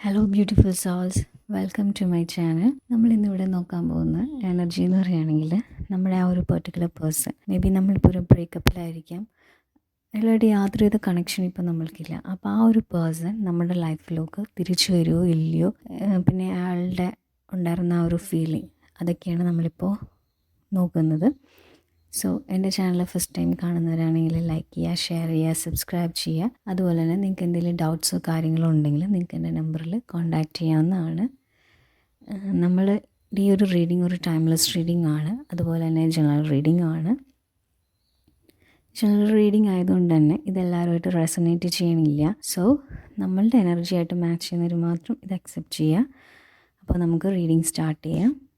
Hello beautiful souls welcome to my channel നമ്മൾ ഇന്നിവിടെ നോക്കാൻ പോകുന്ന എനർജി എന്ന് പറയുകയാണെങ്കിൽ നമ്മുടെ ആ ഒരു പെർട്ടിക്കുലർ പേഴ്സൺ മേ ബി നമ്മളിപ്പോൾ ഒരു ബ്രേക്കപ്പിലായിരിക്കാം അയാളുടെ യാതൊരുവിധ കണക്ഷൻ ഇപ്പോൾ നമ്മൾക്കില്ല. അപ്പോൾ ആ ഒരു പേഴ്സൺ നമ്മുടെ ലൈഫിലേക്ക് തിരിച്ചു വരുമോ ഇല്ലയോ പിന്നെ അയാളുടെ ഉണ്ടായിരുന്ന ആ ഒരു ഫീലിംഗ് അതൊക്കെയാണ് നമ്മളിപ്പോൾ നോക്കുന്നത്. സോ എന്റെ ചാനൽ ഫസ്റ്റ് ടൈം കാണുന്നവരാണെങ്കിൽ ലൈക്ക് ചെയ്യുക ഷെയർ ചെയ്യുക സബ്സ്ക്രൈബ് ചെയ്യുക. അതുപോലെ തന്നെ നിങ്ങൾക്ക് എന്തെങ്കിലും ഡൗട്ട്സോ കാര്യങ്ങളോ ഉണ്ടെങ്കിൽ നിങ്ങൾക്ക് എന്റെ നമ്പറിൽ കോൺടാക്റ്റ് ചെയ്യാവുന്നതാണ്. നമ്മൾ ഈ ഒരു റീഡിംഗ് ഒരു ടൈംലെസ് റീഡിംഗ് ആണ്. അതുപോലെ തന്നെ ജനറൽ റീഡിംഗ് ആണ്. ജനറൽ റീഡിംഗ് ആയതുകൊണ്ട് തന്നെ ഇതെല്ലാവരുമായിട്ട് റെസനേറ്റ് ചെയ്യണില്ല. സോ നമ്മളുടെ എനർജി ആയിട്ട് മാച്ച് ചെയ്യുന്നവർ മാത്രം ഇത് അക്സെപ്റ്റ് ചെയ്യുക. അപ്പോൾ നമുക്ക് റീഡിംഗ് സ്റ്റാർട്ട് ചെയ്യാം.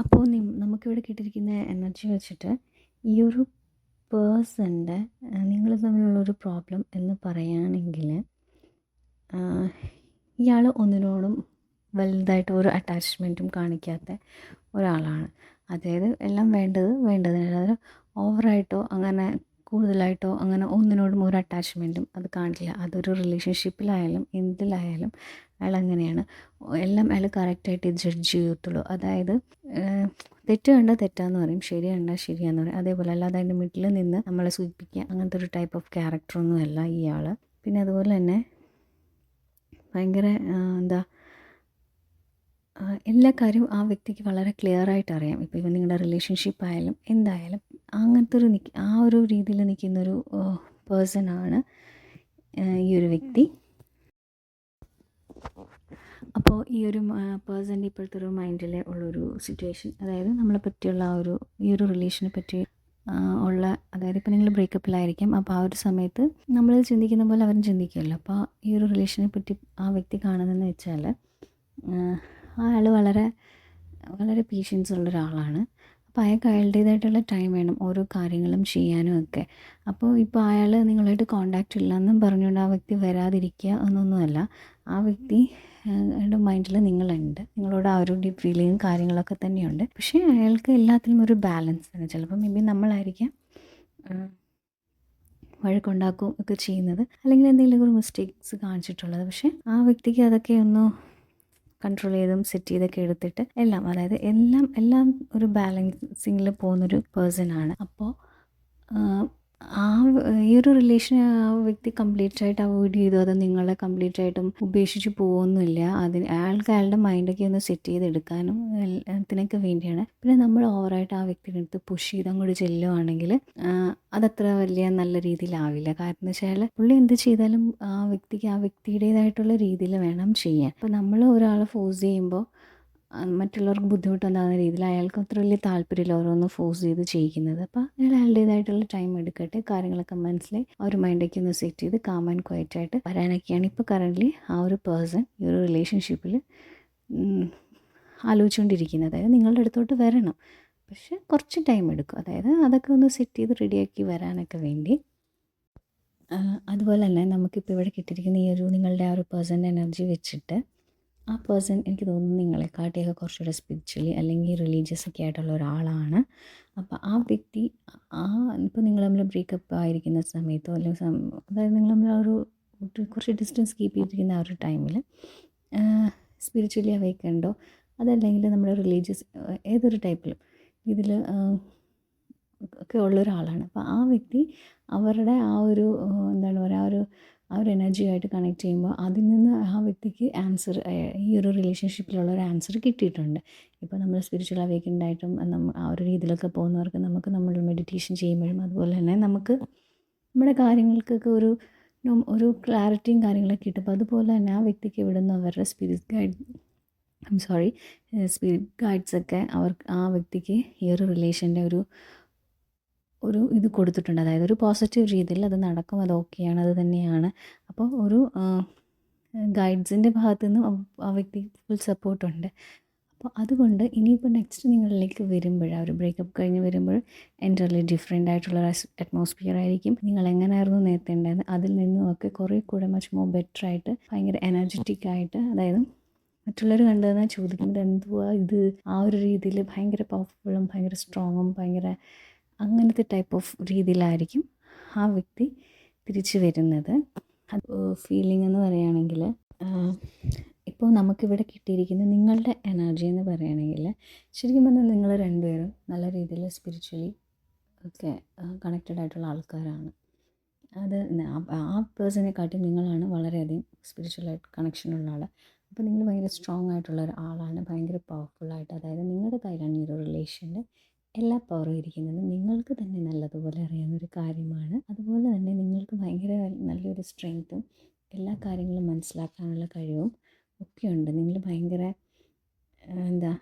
അപ്പോൾ നമുക്കിവിടെ കിട്ടിയിരിക്കുന്ന എനർജി വെച്ചിട്ട് ഈ ഒരു പേഴ്സന്റെ നിങ്ങൾ തമ്മിലുള്ളൊരു പ്രോബ്ലം എന്ന് പറയുകയാണെങ്കിൽ ഇയാൾ ഒന്നിനോടും വലുതായിട്ട് ഒരു അറ്റാച്ച്മെന്റും കാണിക്കാത്ത ഒരാളാണ്. അതായത് എല്ലാം വേണ്ടത് വേണ്ടതിനല്ലാതെ ഓവറായിട്ടോ അങ്ങനെ കൂടുതലായിട്ടോ അങ്ങനെ ഒന്നിനോടും ഒരു അറ്റാച്ച്മെന്റും അത് കാണില്ല. അതൊരു റിലേഷൻഷിപ്പിലായാലും എന്തിലായാലും അയാൾ അങ്ങനെയാണ് എല്ലാം അയാൾ കറക്റ്റായിട്ട് ജഡ്ജ് ചെയ്യത്തുള്ളൂ. അതായത് തെറ്റ് കണ്ടാൽ തെറ്റാന്ന് പറയും. ശരി കണ്ടാൽ ശരിയാന്ന് പറയും. അതേപോലെ അല്ലാതെ അതിന്റെ മിഡിൽ നിന്ന് നമ്മളെ സൂചിപ്പിക്കുക. അങ്ങനത്തെ ഒരു ടൈപ്പ് ഓഫ് ക്യാരക്ടറൊന്നും അല്ല ഇയാൾ പിന്നെ അതുപോലെ തന്നെ ഭയങ്കര എന്താ എല്ലാ കാര്യവും ആ വ്യക്തിക്ക് വളരെ ക്ലിയർ ആയിട്ട് അറിയാം. ഇപ്പോൾ ഇവ നിങ്ങളുടെ റിലേഷൻഷിപ്പ് ആയാലും എന്തായാലും അങ്ങനത്തെ ഒരു നിക്ക് ആ ഒരു രീതിയിൽ നിൽക്കുന്നൊരു പേഴ്സൺ ആണ് ഈ ഒരു വ്യക്തി. അപ്പോൾ ഈ ഒരു പേഴ്സന്റെ ഇപ്പോഴത്തെ ഒരു മൈൻഡിൽ ഉള്ളൊരു സിറ്റുവേഷൻ അതായത് നമ്മളെ പറ്റിയുള്ള ആ ഒരു ഈ ഒരു റിലേഷനെ പറ്റി ഉള്ള അതായത് ഇപ്പോൾ നിങ്ങൾ ബ്രേക്കപ്പിലായിരിക്കും അപ്പോൾ ആ ഒരു സമയത്ത് നമ്മൾ ചിന്തിക്കുന്ന പോലെ അവരും ചിന്തിക്കുമല്ലോ. അപ്പോൾ ഈ ഒരു റിലേഷനെ പറ്റി ആ വ്യക്തി കാണുന്നതെന്ന് വെച്ചാൽ അയാൾ വളരെ വളരെ പേഷ്യൻസ് ഉള്ള ഒരാളാണ്. അപ്പോൾ അയാൾക്ക് അയാളുടേതായിട്ടുള്ള ടൈം വേണം ഓരോ കാര്യങ്ങളും ചെയ്യാനും ഒക്കെ. അപ്പോൾ ഇപ്പോൾ അയാൾ നിങ്ങളായിട്ട് കോണ്ടാക്റ്റ് ഇല്ലെന്നും പറഞ്ഞുകൊണ്ട് ആ വ്യക്തി വരാതിരിക്കുക എന്നൊന്നുമല്ല. ആ വ്യക്തി മൈൻഡിൽ നിങ്ങളുണ്ട്. നിങ്ങളോട് ആ ഒരു ഡീപ്പ് ഫീലിങ്ങും കാര്യങ്ങളൊക്കെ തന്നെയുണ്ട്. പക്ഷേ അയാൾക്ക് എല്ലാത്തിലും ഒരു ബാലൻസ് ആണ് ചിലപ്പോൾ മേ ബി നമ്മളായിരിക്കാം വഴക്കുണ്ടാക്കും ഒക്കെ ചെയ്യുന്നത്. അല്ലെങ്കിൽ എന്തെങ്കിലും ഒരു മിസ്റ്റേക്സ് കാണിച്ചിട്ടുള്ളത്. പക്ഷേ ആ വ്യക്തിക്ക് അതൊക്കെ ഒന്ന് കൺട്രോൾ ചെയ്തും സെറ്റ് ചെയ്തൊക്കെ എടുത്തിട്ട് എല്ലാം അതായത് എല്ലാം എല്ലാം ഒരു ബാലൻസിങ്ങിൽ പോകുന്നൊരു പേഴ്സൺ ആണ്. അപ്പോൾ ആ ഈ ഒരു റിലേഷൻ ആ വ്യക്തി കംപ്ലീറ്റ് ആയിട്ട് അവോയ്ഡ് ചെയ്തു അത് നിങ്ങളെ കംപ്ലീറ്റ് ആയിട്ടും ഉപേക്ഷിച്ച് പോകുന്നില്ല. അതിന് അയാൾക്ക് അയാളുടെ മൈൻഡൊക്കെ ഒന്ന് സെറ്റ് ചെയ്തെടുക്കാനും എല്ലാത്തിനൊക്കെ വേണ്ടിയാണ്. പിന്നെ നമ്മൾ ഓവറായിട്ട് ആ വ്യക്തിയുടെ അടുത്ത് പുഷ് ചെയ്ത് അങ്ങോട്ട് ചെല്ലുവാണെങ്കിൽ അതത്ര വലിയ നല്ല രീതിയിലാവില്ല. കാരണം എന്ന് വെച്ചാൽ പുള്ളി എന്ത് ചെയ്താലും ആ വ്യക്തിക്ക് ആ വ്യക്തിയുടേതായിട്ടുള്ള രീതിയിൽ വേണം ചെയ്യാൻ. അപ്പോൾ നമ്മൾ ഒരാളെ ഫോഴ്സ് ചെയ്യുമ്പോൾ മറ്റുള്ളവർക്ക് ബുദ്ധിമുട്ടുണ്ടാകുന്ന രീതിയിൽ അയാൾക്ക് അത്ര വലിയ താല്പര്യമില്ല ഓരോന്ന് ഫോഴ്സ് ചെയ്ത് ചെയ്യിക്കുന്നത്. അപ്പോൾ അയാൾ അയാളുടേതായിട്ടുള്ള ടൈം എടുക്കട്ടെ കാര്യങ്ങളൊക്കെ മനസ്സിലായി ആ ഒരു മൈൻഡൊക്കെ ഒന്ന് സെറ്റ് ചെയ്ത് കാം ആൻഡ് ക്വയറ്റ് ആയിട്ട് വരാനൊക്കെയാണ് ഇപ്പോൾ കറന്റ്ലി ആ ഒരു പേഴ്സൺ ഈ ഒരു റിലേഷൻഷിപ്പിൽ ആലോചിച്ചുകൊണ്ടിരിക്കുന്നത് അതായത് നിങ്ങളുടെ അടുത്തോട്ട് വരണം. പക്ഷെ കുറച്ച് ടൈം എടുക്കും. അതായത് അതൊക്കെ ഒന്ന് സെറ്റ് ചെയ്ത് റെഡിയാക്കി വരാനൊക്കെ വേണ്ടി. അതുപോലെ തന്നെ നമുക്കിപ്പോൾ ഇവിടെ കിട്ടിയിരിക്കുന്ന ഈ ഒരു നിങ്ങളുടെ ആ ഒരു പേഴ്സന്റെ എനർജി വെച്ചിട്ട് ആ പേഴ്സൺ എനിക്ക് തോന്നുന്നു നിങ്ങളെക്കാട്ടിയൊക്കെ കുറച്ചുകൂടെ സ്പിരിച്വലി അല്ലെങ്കിൽ റിലീജിയസ് ഒക്കെ ആയിട്ടുള്ള ഒരാളാണ്. അപ്പോൾ ആ വ്യക്തി ആ ഇപ്പോൾ നിങ്ങൾ തമ്മിൽ ബ്രേക്കപ്പ് ആയിരിക്കുന്ന സമയത്തോ അല്ലെങ്കിൽ അതായത് നിങ്ങൾ തമ്മിൽ ഒരു കുറച്ച് ഡിസ്റ്റൻസ് കീപ്പ് ചെയ്തിരിക്കുന്ന ആ ഒരു ടൈമിൽ സ്പിരിച്വലി അവയ്ക്കുണ്ടോ അതല്ലെങ്കിൽ നമ്മുടെ റിലീജിയസ് ഏതൊരു ടൈപ്പിലും ഇതിൽ ഒക്കെ ഉള്ള ഒരാളാണ്. അപ്പോൾ ആ വ്യക്തി അവരുടെ ആ ഒരു എന്താണ് പറയുക ആ ഒരു ആ ഒരു എനർജിയായിട്ട് കണക്ട് ചെയ്യുമ്പോൾ അതിൽ നിന്ന് ആ വ്യക്തിക്ക് ആൻസർ ഈ ഒരു റിലേഷൻഷിപ്പിലുള്ള ഒരു ആൻസർ കിട്ടിയിട്ടുണ്ട്. ഇപ്പോൾ നമ്മൾ സ്പിരിച്വൽ അവേക്കൻഡ് ആയിട്ടും നമ്മ ആ ഒരു രീതിയിലൊക്കെ പോകുന്നവർക്ക് നമുക്ക് നമ്മൾ മെഡിറ്റേഷൻ ചെയ്യുമ്പോഴും അതുപോലെ തന്നെ നമുക്ക് നമ്മുടെ കാര്യങ്ങൾക്കൊക്കെ ഒരു ഒരു ക്ലാരിറ്റിയും കാര്യങ്ങളൊക്കെ കിട്ടും അതുപോലെ തന്നെ ആ വ്യക്തിക്ക് ഇവിടുന്ന് അവരുടെ spirit guide I'm sorry spirit ഗൈഡ്സൊക്കെ അവർക്ക് ആ വ്യക്തിക്ക് ഈ ഒരു റിലേഷന്റെ ഒരു ഒരു ഇത് കൊടുത്തിട്ടുണ്ട്. അതായത് ഒരു പോസിറ്റീവ് രീതിയിൽ അത് നടക്കും അത് ഓക്കെയാണ് അത് തന്നെയാണ്. അപ്പോൾ ഒരു ഗൈഡ്സിന്റെ ഭാഗത്തു നിന്നും ആ വ്യക്തിക്ക് ഫുൾ സപ്പോർട്ടുണ്ട് അപ്പോൾ അതുകൊണ്ട് ഇനിയിപ്പോൾ നെക്സ്റ്റ് നിങ്ങളിലേക്ക് വരുമ്പോൾ ആ ഒരു ബ്രേക്കപ്പ് കഴിഞ്ഞ് വരുമ്പോൾ എന്റർലി ഡിഫറെന്റ് ആയിട്ടുള്ള അറ്റ്മോസ്ഫിയർ ആയിരിക്കും. നിങ്ങൾ എങ്ങനെയായിരുന്നു നേരത്തെ ഉണ്ടായിരുന്നത്? അതിൽ നിന്നും ഒക്കെ കുറേ കൂടെ മച്ച് മോർ ബെറ്റർ ആയിട്ട് ഭയങ്കര എനർജറ്റിക് ആയിട്ട് അതായത് മറ്റുള്ളവർ കണ്ടതെന്നാൽ ചോദിക്കുന്നത് എന്തുവാ ഇത്? ആ ഒരു രീതിയിൽ ഭയങ്കര പവർഫുള്ളും ഭയങ്കര സ്ട്രോങ്ങും ഭയങ്കര അങ്ങനത്തെ ടൈപ്പ് ഓഫ് രീതിയിലായിരിക്കും ആ വ്യക്തി തിരിച്ചു വരുന്നത്. അത് ഫീലിംഗ് എന്ന് പറയുകയാണെങ്കിൽ ഇപ്പോൾ നമുക്കിവിടെ കിട്ടിയിരിക്കുന്ന നിങ്ങളുടെ എനർജി എന്ന് പറയുകയാണെങ്കിൽ ശരിക്കും പറഞ്ഞാൽ നിങ്ങൾ രണ്ടുപേരും നല്ല രീതിയിൽ സ്പിരിച്വലി ഒക്കെ കണക്റ്റഡ് ആയിട്ടുള്ള ആൾക്കാരാണ്. അത് ആ പേഴ്സണെക്കാട്ടും നിങ്ങളാണ് വളരെയധികം സ്പിരിച്വലായിട്ട് കണക്ഷനുള്ള ആൾ അപ്പോൾ നിങ്ങൾ ഭയങ്കര സ്ട്രോങ് ആയിട്ടുള്ള ഒരാളാണ് ഭയങ്കര പവർഫുള്ളായിട്ട് അതായത് നിങ്ങളുടെ കയ്യിലാണ് ഈ ഒരു റിലേഷന്റെ എല്ലാ പവറും ഇരിക്കുന്നത് നിങ്ങൾക്ക് തന്നെ നല്ലതുപോലെ അറിയാവുന്നൊരു കാര്യമാണ്. അതുപോലെ തന്നെ നിങ്ങൾക്ക് ഭയങ്കര നല്ലൊരു സ്ട്രെങ്ത്തും എല്ലാ കാര്യങ്ങളും മനസ്സിലാക്കാനുള്ള കഴിവും ഒക്കെയുണ്ട് നിങ്ങൾ ഭയങ്കര എന്താ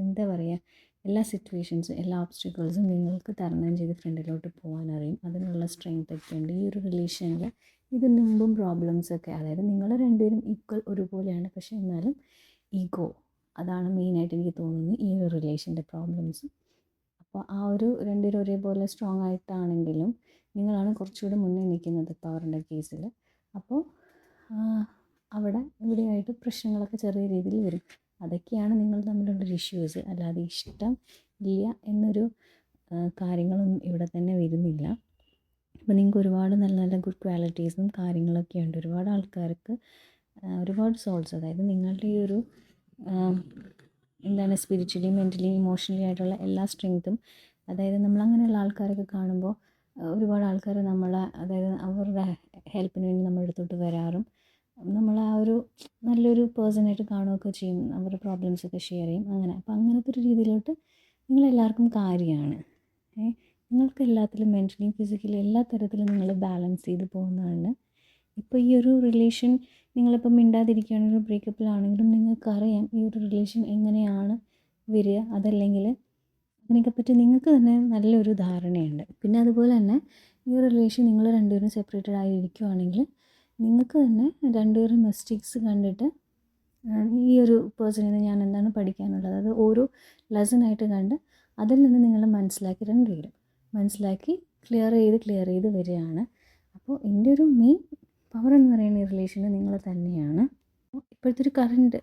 എന്താ പറയുക എല്ലാ സിറ്റുവേഷൻസും എല്ലാ ഓബ്സ്റ്റിക്കിൾസും നിങ്ങൾക്ക് തരണം ചെയ്ത് ഫ്രണ്ടിലോട്ട് പോകാൻ അറിയും. അതിനുള്ള സ്ട്രെങ്ത് ഒക്കെ ഉണ്ട്. ഈ ഒരു റിലേഷനിൽ ഇതിന് മുമ്പും പ്രോബ്ലംസ് ഒക്കെ അതായത് നിങ്ങൾ രണ്ടുപേരും ഈക്വൽ ഒരുപോലെയാണ്. പക്ഷേ എന്നാലും ഈഗോ അതാണ് മെയിനായിട്ട് എനിക്ക് തോന്നുന്നത് ഈ ഒരു റിലേഷന്റെ പ്രോബ്ലംസ് അപ്പോൾ ആ ഒരു രണ്ടുപേരും ഒരേപോലെ സ്ട്രോങ് ആയിട്ടാണെങ്കിലും നിങ്ങളാണ് കുറച്ചുകൂടി മുന്നേ നിൽക്കുന്നത് പവറിന്റെ കേസിൽ അപ്പോൾ അവിടെ ഇവിടെയായിട്ട് പ്രശ്നങ്ങളൊക്കെ ചെറിയ രീതിയിൽ വരും. അതൊക്കെയാണ് നിങ്ങൾ തമ്മിലുള്ളൊരു ഇഷ്യൂസ് അല്ലാതെ ഇഷ്ടം ഇല്ല എന്നൊരു കാര്യങ്ങളൊന്നും ഇവിടെ തന്നെ വരുന്നില്ല. അപ്പോൾ നിങ്ങൾക്ക് ഒരുപാട് നല്ല നല്ല ഗുഡ് ക്വാളിറ്റീസും കാര്യങ്ങളൊക്കെ ഉണ്ട് ഒരുപാട് ആൾക്കാർക്ക് ഒരുപാട് സോൾസ് അതായത് നിങ്ങളുടെ ഈ ഒരു എന്താണ് സ്പിരിച്വലി മെന്റലി ഇമോഷണലി ആയിട്ടുള്ള എല്ലാ സ്ട്രെങ്ത്തും അതായത് നമ്മൾ അങ്ങനെയുള്ള ആൾക്കാരൊക്കെ കാണുമ്പോൾ ഒരുപാട് ആൾക്കാർ നമ്മളെ അതായത് അവരുടെ ഹെൽപ്പിന് വേണ്ടി നമ്മുടെ അടുത്തോട്ട് വരാറും. നമ്മൾ ആ ഒരു നല്ലൊരു പേഴ്സണായിട്ട് കാണുകയൊക്കെ ചെയ്യും അവരുടെ പ്രോബ്ലംസൊക്കെ ഷെയർ ചെയ്യും അങ്ങനെ. അപ്പോൾ അങ്ങനത്തെ ഒരു രീതിയിലോട്ട് നിങ്ങളെല്ലാവർക്കും കാര്യമാണ്. നിങ്ങൾക്ക് എല്ലാത്തിലും മെന്റലി ഫിസിക്കലി എല്ലാ തരത്തിലും നിങ്ങൾ ബാലൻസ് ചെയ്ത് പോകുന്നതാണ്. ഇപ്പോൾ ഈ ഒരു റിലേഷൻ നിങ്ങളിപ്പോൾ മിണ്ടാതിരിക്കുകയാണെങ്കിലും ബ്രേക്കപ്പിലാണെങ്കിലും നിങ്ങൾക്കറിയാം ഈ ഒരു റിലേഷൻ എങ്ങനെയാണ് വരിക. അതല്ലെങ്കിൽ അതിനെയൊക്കെപ്പറ്റി നിങ്ങൾക്ക് തന്നെ നല്ലൊരു ധാരണയുണ്ട്. പിന്നെ അതുപോലെ തന്നെ ഈ ഒരു റിലേഷൻ നിങ്ങൾ രണ്ടുപേരും സെപ്പറേറ്റഡ് ആയിരിക്കുവാണെങ്കിൽ നിങ്ങൾക്ക് തന്നെ രണ്ടുപേരും മിസ്റ്റേക്സ് കണ്ടിട്ട് ഈ ഒരു പേഴ്സണിൽ നിന്ന് ഞാൻ എന്താണ് പഠിക്കാനുള്ളത്? അത് ഓരോ ലെസണായിട്ട് കണ്ട് അതിൽ നിന്ന് നിങ്ങൾ മനസ്സിലാക്കി രണ്ടുപേരും മനസ്സിലാക്കി ക്ലിയർ ചെയ്ത് ക്ലിയർ ചെയ്ത് വരികയാണ്. അപ്പോൾ എന്റെ ഒരു മെയിൻ പവർ എന്ന് പറയുന്ന ഈ റിലേഷന് നിങ്ങൾ തന്നെയാണ്. ഇപ്പോഴത്തെ ഒരു കറണ്ട്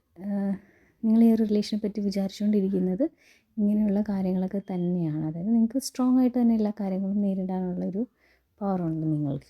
നിങ്ങൾ ഈ റിലേഷനെ പറ്റി വിചാരിച്ചുകൊണ്ടിരിക്കുന്നത് ഇങ്ങനെയുള്ള കാര്യങ്ങളൊക്കെ തന്നെയാണ്. അതായത് നിങ്ങൾക്ക് സ്ട്രോങ് ആയിട്ട് തന്നെ എല്ലാ കാര്യങ്ങളും നേരിടാനുള്ളൊരു പവറുണ്ട് നിങ്ങൾക്ക്.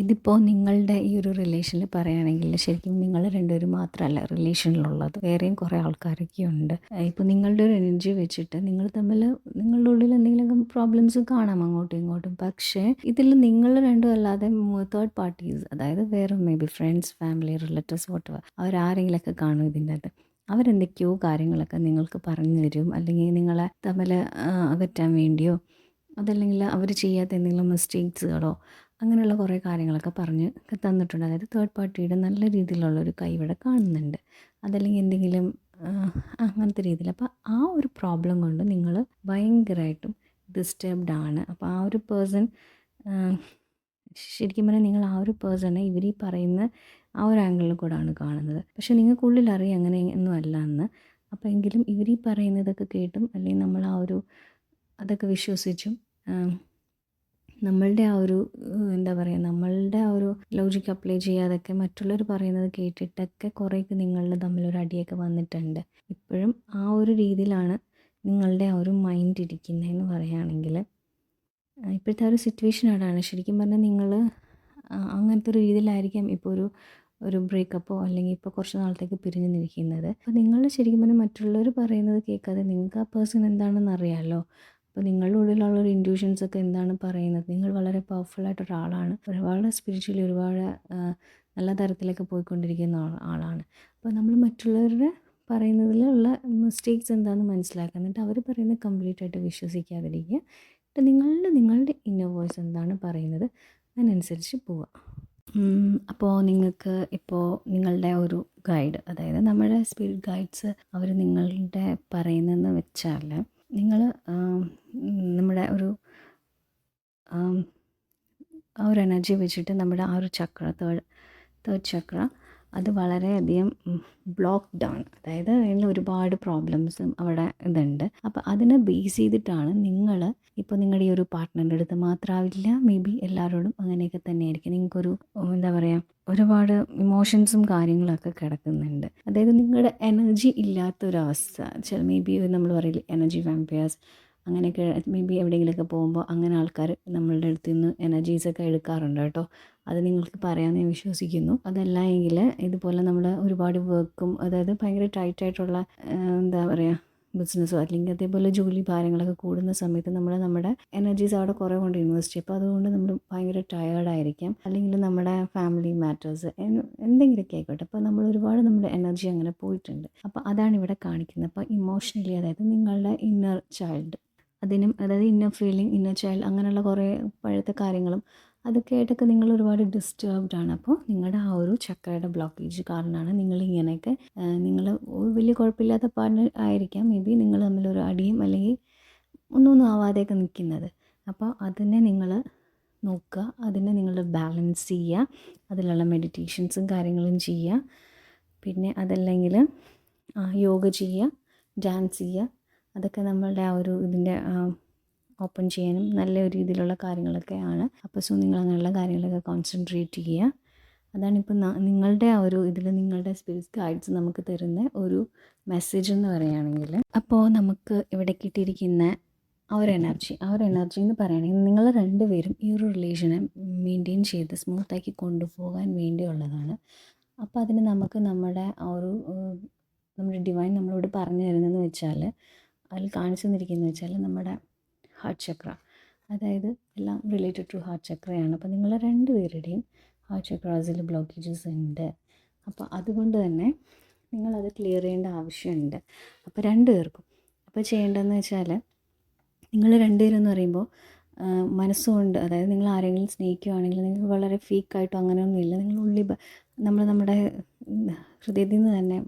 ഇതിപ്പോൾ നിങ്ങളുടെ ഈ ഒരു റിലേഷനിൽ പറയുകയാണെങ്കിൽ ശരിക്കും നിങ്ങൾ രണ്ടുപേരും മാത്രമല്ല റിലേഷനിലുള്ളത് വേറെയും കുറേ ആൾക്കാരൊക്കെ ഉണ്ട്. ഇപ്പോൾ നിങ്ങളുടെ ഒരു എനർജി വെച്ചിട്ട് നിങ്ങൾ തമ്മിൽ നിങ്ങളുടെ ഉള്ളിൽ എന്തെങ്കിലും പ്രോബ്ലംസ് കാണാം അങ്ങോട്ടും ഇങ്ങോട്ടും. പക്ഷേ ഇതിൽ നിങ്ങൾ രണ്ടും അല്ലാതെ തേർഡ് പാർട്ടീസ് അതായത് വേറെ maybe friends family relatives വോട്ട് അവരാരെങ്കിലൊക്കെ കാണും ഇതിന്റെ അത് അവരെന്തൊക്കെയോ കാര്യങ്ങളൊക്കെ നിങ്ങൾക്ക് പറഞ്ഞു തരും. അല്ലെങ്കിൽ നിങ്ങളെ തമ്മിൽ അകറ്റാൻ വേണ്ടിയോ അതല്ലെങ്കിൽ അവർ ചെയ്യാത്ത എന്തെങ്കിലും മിസ്റ്റേക്സുകളോ അങ്ങനെയുള്ള കുറേ കാര്യങ്ങളൊക്കെ പറഞ്ഞ് തന്നിട്ടുണ്ട്. അതായത് തേർഡ് പാർട്ടിയുടെ നല്ല രീതിയിലുള്ള ഒരു കൈവിടെ കാണുന്നുണ്ട്. അതല്ലെങ്കിൽ എന്തെങ്കിലും അങ്ങനത്തെ രീതിയിൽ. അപ്പോൾ ആ ഒരു പ്രോബ്ലം കൊണ്ട് നിങ്ങൾ ഭയങ്കരമായിട്ടും ഡിസ്റ്റർബ്ഡ് ആണ്. അപ്പോൾ ആ ഒരു പേഴ്സൺ ശരിക്കും പറഞ്ഞാൽ നിങ്ങൾ ആ ഒരു പേഴ്സണെ ഇവർ ഈ പറയുന്ന ആ ഒരു ആംഗിളിൽ കൂടാണ് കാണുന്നത്. പക്ഷേ നിങ്ങൾക്കുള്ളിൽ അറിയാം അങ്ങനെ ഒന്നും അല്ല എന്ന്. അപ്പോൾ എങ്കിലും ഇവർ ഈ പറയുന്നതൊക്കെ കേട്ടും അല്ലെങ്കിൽ നമ്മൾ ആ ഒരു അതൊക്കെ വിശ്വസിച്ചും നമ്മളുടെ ആ ഒരു എന്താ പറയുക നമ്മളുടെ ആ ഒരു ലോജിക് അപ്ലൈ ചെയ്യാതൊക്കെ മറ്റുള്ളവർ പറയുന്നത് കേട്ടിട്ടൊക്കെ കുറേയൊക്കെ നിങ്ങളുടെ തമ്മിലൊരു അടിയൊക്കെ വന്നിട്ടുണ്ട്. ഇപ്പോഴും ആ ഒരു രീതിയിലാണ് നിങ്ങളുടെ ആ ഒരു മൈൻഡ് ഇരിക്കുന്നതെന്ന് പറയുകയാണെങ്കിൽ ഇപ്പോഴത്തെ ആ ഒരു സിറ്റുവേഷൻ അതാണ് ശരിക്കും പറഞ്ഞാൽ നിങ്ങൾ അങ്ങനത്തെ ഒരു രീതിയിലായിരിക്കാം ഇപ്പോൾ ഒരു ഒരു ബ്രേക്കപ്പോ അല്ലെങ്കിൽ ഇപ്പോൾ കുറച്ച് നാളത്തേക്ക് പിരിഞ്ഞു നിൽക്കുന്നത്. അപ്പോൾ നിങ്ങൾ ശരിക്കും പറഞ്ഞാൽ മറ്റുള്ളവർ പറയുന്നത് കേൾക്കാതെ നിങ്ങൾക്ക് ആ പേഴ്സൺ എന്താണെന്ന് അറിയാമല്ലോ. അപ്പോൾ നിങ്ങളുടെ ഉള്ളിലുള്ള ഒരു ഇൻഡ്യൂഷൻസ് ഒക്കെ എന്താണ് പറയുന്നത്? നിങ്ങൾ വളരെ പവർഫുൾ ആയിട്ട് ഒരാളാണ് ഒരുപാട് സ്പിരിച്വലി ഒരുപാട് നല്ല തരത്തിലൊക്കെ പോയിക്കൊണ്ടിരിക്കുന്ന ആളാണ്. അപ്പോൾ നമ്മൾ മറ്റുള്ളവരുടെ പറയുന്നതിലുള്ള മിസ്റ്റേക്സ് എന്താണെന്ന് മനസ്സിലാക്കുക. എന്നിട്ട് അവർ പറയുന്നത് കംപ്ലീറ്റ് ആയിട്ട് വിശ്വസിക്കാതിരിക്കുക. എന്നിട്ട് നിങ്ങളുടെ നിങ്ങളുടെ ഇന്നർ വോയിസ് എന്താണ് പറയുന്നത്? അതിനനുസരിച്ച് പോവുക. അപ്പോൾ നിങ്ങൾക്ക് ഇപ്പോൾ നിങ്ങളുടെ ഒരു ഗൈഡ് അതായത് നമ്മുടെ സ്പിരിറ്റ് ഗൈഡ്സ് അവർ നിങ്ങളുടെ പറയുന്നതെന്ന് വെച്ചാൽ നിങ്ങൾ ആ ഒരു എനർജി വെച്ചിട്ട് നമ്മുടെ ആ ഒരു ചക്ര തേർഡ് തേർഡ് ചക്ര അത് വളരെയധികം ബ്ലോക്ക്ഡ് ആണ്. അതായത് അതിൽ ഒരുപാട് പ്രോബ്ലംസും അവിടെ ഇതുണ്ട്. അപ്പോൾ അതിനെ ബേസ് ചെയ്തിട്ടാണ് നിങ്ങൾ ഇപ്പോൾ നിങ്ങളുടെ ഈ ഒരു പാർട്ട്ണറിന്റെ അടുത്ത് മാത്രമാവില്ല മേ ബി എല്ലാവരോടും അങ്ങനെയൊക്കെ തന്നെയായിരിക്കും. നിങ്ങൾക്കൊരു എന്താ പറയുക ഒരുപാട് ഇമോഷൻസും കാര്യങ്ങളൊക്കെ കിടക്കുന്നുണ്ട്. അതായത് നിങ്ങളുടെ എനർജി ഇല്ലാത്തൊരവസ്ഥ ചില മേ ബി നമ്മൾ പറയില്ല എനർജി വാമ്പയേഴ്സ് അങ്ങനെയൊക്കെ മേ ബി എവിടെയെങ്കിലുമൊക്കെ പോകുമ്പോൾ അങ്ങനെ ആൾക്കാർ നമ്മളുടെ അടുത്ത് നിന്ന് എനർജീസൊക്കെ എടുക്കാറുണ്ട് കേട്ടോ. അത് നിങ്ങൾക്ക് പറയാമെന്ന് ഞാൻ വിശ്വസിക്കുന്നു. അതല്ല എങ്കിൽ ഇതുപോലെ നമ്മൾ ഒരുപാട് വർക്കും അതായത് ഭയങ്കര ടൈറ്റായിട്ടുള്ള എന്താ പറയുക ബിസിനസ്സോ അല്ലെങ്കിൽ അതേപോലെ ജോലി ഭാരങ്ങളൊക്കെ കൂടുന്ന സമയത്ത് നമ്മൾ നമ്മുടെ എനർജീസ് അവിടെ കുറേ കൊണ്ട് ഇൻവെസ്റ്റ് ചെയ്യും. അപ്പോൾ അതുകൊണ്ട് നമ്മൾ ഭയങ്കര ടയേർഡായിരിക്കാം അല്ലെങ്കിൽ നമ്മുടെ ഫാമിലി മാറ്റേഴ്സ് എന്തെങ്കിലുമൊക്കെ ആയിക്കോട്ടെ. അപ്പോൾ നമ്മൾ ഒരുപാട് നമ്മുടെ എനർജി അങ്ങനെ പോയിട്ടുണ്ട്. അപ്പോൾ അതാണ് ഇവിടെ കാണിക്കുന്നത്. അപ്പോൾ ഇമോഷണലി അതായത് നിങ്ങളുടെ ഇന്നർ ചൈൽഡ് അതിനും അതായത് ഇന്നർ ഫീലിംഗ് ഇന്നർ ചൈൽഡ് അങ്ങനെയുള്ള കുറേ പഴയത്തെ കാര്യങ്ങളും അതൊക്കെ ആയിട്ടൊക്കെ നിങ്ങൾ ഒരുപാട് ഡിസ്റ്റർബ്ഡ് ആണ്. അപ്പോൾ നിങ്ങളുടെ ആ ഒരു ചക്രയുടെ ബ്ലോക്കേജ് കാരണമാണ് നിങ്ങൾ ഇങ്ങനെയൊക്കെ നിങ്ങൾ വലിയ കുഴപ്പമില്ലാത്ത പാർട്ണർ ആയിരിക്കാം. മേ ബി നിങ്ങൾ തമ്മിലൊരു അടിയും അല്ലെങ്കിൽ ഒന്നൊന്നും ആവാതെയൊക്കെ നിൽക്കുന്നത്. അപ്പോൾ അതിനെ നിങ്ങൾ നോക്കുക അതിനെ നിങ്ങൾ ബാലൻസ് ചെയ്യുക അതിലുള്ള മെഡിറ്റേഷൻസും കാര്യങ്ങളും ചെയ്യുക. പിന്നെ അതല്ലെങ്കിൽ യോഗ ചെയ്യുക ഡാൻസ് ചെയ്യുക അതൊക്കെ നമ്മളുടെ ആ ഒരു ഇതിന്റെ ഓപ്പൺ ചെയ്യാനും നല്ല ഒരു രീതിയിലുള്ള കാര്യങ്ങളൊക്കെ ആണ്. അപ്പോൾ സോ നിങ്ങൾ അങ്ങനെയുള്ള കാര്യങ്ങളൊക്കെ കോൺസെൻട്രേറ്റ് ചെയ്യുക. അതാണിപ്പോൾ നിങ്ങളുടെ ആ ഒരു ഇതിൽ നിങ്ങളുടെ സ്പിരിറ്റ് ഗൈഡ്സ് നമുക്ക് തരുന്ന ഒരു മെസ്സേജ് എന്ന് പറയുകയാണെങ്കിൽ അപ്പോൾ നമുക്ക് ഇവിടെ കിട്ടിയിരിക്കുന്ന ആ ഒരു എനർജി ആ ഒരു എനർജി എന്ന് പറയുകയാണെങ്കിൽ നിങ്ങൾ രണ്ടുപേരും ഈ ഒരു റിലേഷനെ മെയിന്റെയിൻ ചെയ്ത് സ്മൂത്താക്കി കൊണ്ടുപോകാൻ വേണ്ടിയുള്ളതാണ്. അപ്പോൾ അതിന് നമുക്ക് നമ്മുടെ ആ ഒരു നമ്മുടെ ഡിവൈൻ നമ്മളോട് പറഞ്ഞു തരുന്നതെന്ന് വെച്ചാൽ അതിൽ കാണിച്ചു തന്നിരിക്കുന്നത് വെച്ചാൽ നമ്മുടെ ഹാർട്ട് ചക്ര അതായത് എല്ലാം റിലേറ്റഡ് ടു ഹാർട്ട് ചക്രയാണ് അപ്പോൾ നിങ്ങളെ രണ്ട് പേരുടെയും ഹാർട്ട് ചക്രാസിൽ ബ്ലോക്കേജസ് ഉണ്ട്. അപ്പോൾ അതുകൊണ്ട് തന്നെ നിങ്ങളത് ക്ലിയർ ചെയ്യേണ്ട ആവശ്യമുണ്ട്. അപ്പോൾ രണ്ട് പേർക്കും അപ്പോൾ ചെയ്യേണ്ടതെന്ന് വെച്ചാൽ നിങ്ങൾ രണ്ടുപേരെന്ന് പറയുമ്പോൾ മനസ്സുകൊണ്ട് അതായത് നിങ്ങൾ ആരെങ്കിലും സ്നേഹിക്കുകയാണെങ്കിൽ നിങ്ങൾക്ക് വളരെ ഫീക്കായിട്ടോ അങ്ങനെയൊന്നുമില്ല നിങ്ങൾ ഉള്ളി നമ്മൾ നമ്മുടെ ഹൃദയത്തിൽ നിന്ന് തന്നെ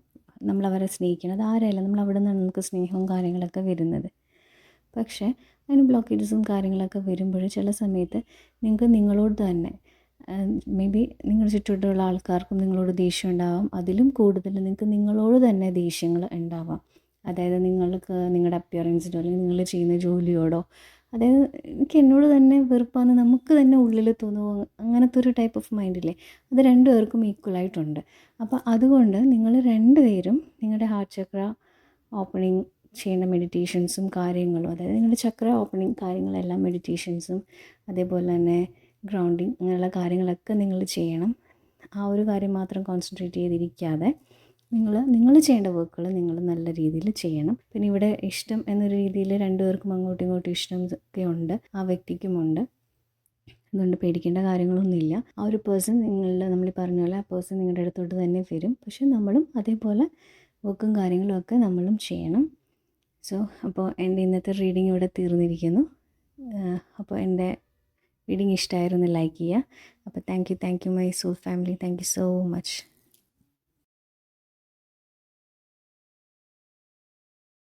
നമ്മളവരെ സ്നേഹിക്കണം അത് ആരായാലും നമ്മൾ അവിടെ നിന്നാണ് നമുക്ക് സ്നേഹവും കാര്യങ്ങളൊക്കെ വരുന്നത്. പക്ഷേ അതിന് ബ്ലോക്കേജസും കാര്യങ്ങളൊക്കെ വരുമ്പോൾ ചില സമയത്ത് നിങ്ങൾക്ക് നിങ്ങളോട് തന്നെ മേ ബി നിങ്ങളുടെ ചുറ്റുവട്ടമുള്ള ആൾക്കാർക്കും നിങ്ങളോട് ദേഷ്യം ഉണ്ടാവാം. അതിലും കൂടുതൽ നിങ്ങൾക്ക് നിങ്ങളോട് തന്നെ ദേഷ്യങ്ങൾ ഉണ്ടാവാം. അതായത് നിങ്ങൾക്ക് നിങ്ങളുടെ അപ്പിയറൻസിനോ അല്ലെങ്കിൽ നിങ്ങൾ ചെയ്യുന്ന ജോലിയോടോ അതായത് എനിക്ക് എന്നോട് തന്നെ വെറുപ്പാന്ന് നമുക്ക് തന്നെ ഉള്ളിൽ തോന്നുമോ അങ്ങനത്തെ ഒരു ടൈപ്പ് ഓഫ് മൈൻഡില്ലേ അത് രണ്ടുപേർക്കും ഈക്വലായിട്ടുണ്ട് അപ്പോൾ അതുകൊണ്ട് നിങ്ങൾ രണ്ടുപേരും നിങ്ങളുടെ ഹാർട്ട് ചക്ര ഓപ്പണിങ് ചെയ്യേണ്ട മെഡിറ്റേഷൻസും കാര്യങ്ങളും അതായത് നിങ്ങളുടെ ചക്ര ഓപ്പണിങ് കാര്യങ്ങളെല്ലാം മെഡിറ്റേഷൻസും അതേപോലെ തന്നെ ഗ്രൗണ്ടിങ് അങ്ങനെയുള്ള കാര്യങ്ങളൊക്കെ നിങ്ങൾ ചെയ്യണം. ആ ഒരു കാര്യം മാത്രം കോൺസെൻട്രേറ്റ് ചെയ്തിരിക്കാതെ നിങ്ങൾ നിങ്ങൾ ചെയ്യേണ്ട വർക്കുകൾ നിങ്ങൾ നല്ല രീതിയിൽ ചെയ്യണം. പിന്നെ ഇവിടെ ഇഷ്ടം എന്നൊരു രീതിയിൽ രണ്ടുപേർക്കും അങ്ങോട്ടും ഇങ്ങോട്ടും ഇഷ്ടം ഒക്കെ ഉണ്ട്. ആ വ്യക്തിക്കുമുണ്ട് അതുകൊണ്ട് പേടിക്കേണ്ട കാര്യങ്ങളൊന്നുമില്ല. ആ ഒരു പേഴ്സൺ നിങ്ങളുടെ നമ്മൾ പറഞ്ഞ പോലെ ആ പേഴ്സൺ നിങ്ങളുടെ അടുത്തോട്ട് തന്നെ വരും. പക്ഷെ നമ്മളും അതേപോലെ വർക്കും കാര്യങ്ങളും ഒക്കെ നമ്മളും ചെയ്യണം. സോ അപ്പോൾ എന്റെ ഇന്നത്തെ റീഡിംഗ് ഇവിടെ തീർന്നിരിക്കുന്നു. അപ്പോൾ എന്റെ റീഡിംഗ് ഇഷ്ടമായിരുന്നു ലൈക്ക് ചെയ്യുക. അപ്പോൾ thank you thank you my soul family thank you so much